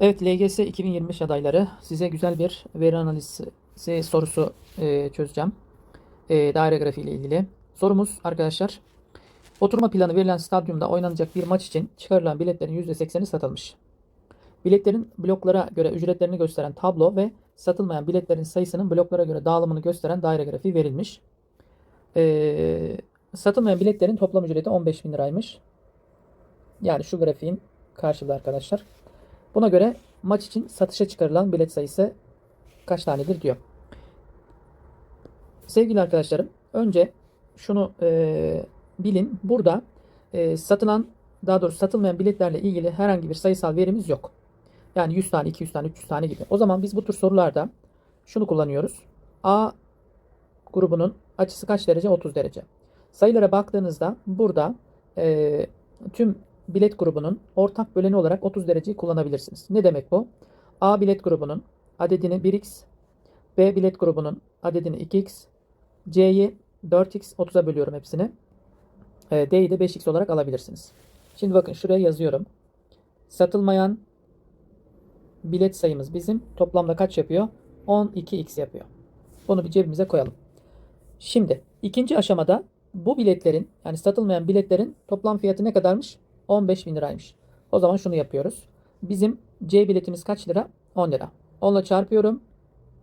Evet LGS 2025 adayları size güzel bir veri analizi sorusu e, çözeceğim. E, daire grafiği ile ilgili. Sorumuz arkadaşlar. Oturma planı verilen stadyumda oynanacak bir maç için çıkarılan biletlerin %80'i satılmış. Biletlerin bloklara göre ücretlerini gösteren tablo ve satılmayan biletlerin sayısının bloklara göre dağılımını gösteren daire grafiği verilmiş. E, satılmayan biletlerin toplam ücreti 15 bin liraymış. Yani şu grafiğin karşılığı arkadaşlar. Buna göre maç için satışa çıkarılan bilet sayısı kaç tanedir diyor. Sevgili arkadaşlarım, önce şunu e, bilin. Burada e, satılan, daha doğrusu satılmayan biletlerle ilgili herhangi bir sayısal verimiz yok. Yani 100 tane, 200 tane, 300 tane gibi. O zaman biz bu tür sorularda şunu kullanıyoruz. A grubunun açısı kaç derece? 30 derece. Sayılara baktığınızda burada e, tüm bilet grubunun ortak böleni olarak 30 dereceyi kullanabilirsiniz. Ne demek bu? A bilet grubunun adedini 1x, B bilet grubunun adedini 2x, C'yi 4x 30'a bölüyorum hepsini. E, D'yi de 5x olarak alabilirsiniz. Şimdi bakın şuraya yazıyorum. Satılmayan bilet sayımız bizim toplamda kaç yapıyor? 12x yapıyor. Bunu bir cebimize koyalım. Şimdi ikinci aşamada bu biletlerin yani satılmayan biletlerin toplam fiyatı ne kadarmış? 15 bin liraymış. O zaman şunu yapıyoruz. Bizim C biletimiz kaç lira? 10 lira. 10 ile çarpıyorum.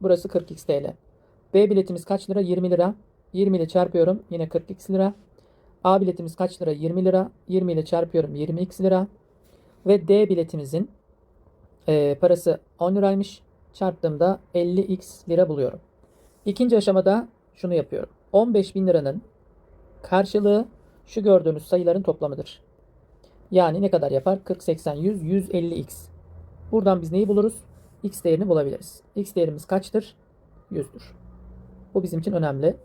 Burası 40x TL. B biletimiz kaç lira? 20 lira. 20 ile çarpıyorum. Yine 40x lira. A biletimiz kaç lira? 20 lira. 20 ile çarpıyorum. 20x lira. Ve D biletimizin e, parası 10 liraymış. Çarptığımda 50x lira buluyorum. İkinci aşamada şunu yapıyorum. 15 bin liranın karşılığı şu gördüğünüz sayıların toplamıdır. Yani ne kadar yapar? 40, 80, 100, 150x. Buradan biz neyi buluruz? x değerini bulabiliriz. x değerimiz kaçtır? 100'dür. Bu bizim için önemli.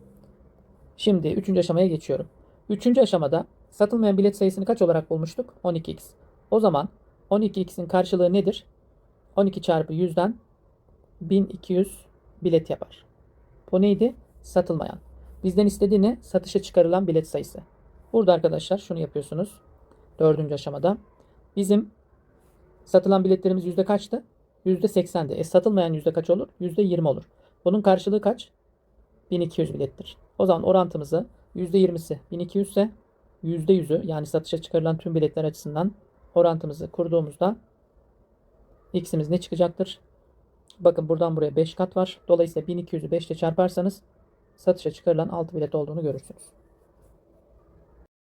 Şimdi üçüncü aşamaya geçiyorum. Üçüncü aşamada satılmayan bilet sayısını kaç olarak bulmuştuk? 12x. O zaman 12x'in karşılığı nedir? 12 çarpı 100'den 1200 bilet yapar. Bu neydi? Satılmayan. Bizden istediği ne? Satışa çıkarılan bilet sayısı. Burada arkadaşlar şunu yapıyorsunuz. Dördüncü aşamada. Bizim satılan biletlerimiz yüzde kaçtı? Yüzde seksendi. E satılmayan yüzde kaç olur? Yüzde yirmi olur. Bunun karşılığı kaç? 1200 bilettir. O zaman orantımızı yüzde yirmisi 1200 ise yüzde yüzü yani satışa çıkarılan tüm biletler açısından orantımızı kurduğumuzda x'imiz ne çıkacaktır? Bakın buradan buraya 5 kat var. Dolayısıyla 1200'ü 5 ile çarparsanız satışa çıkarılan 6 bilet olduğunu görürsünüz.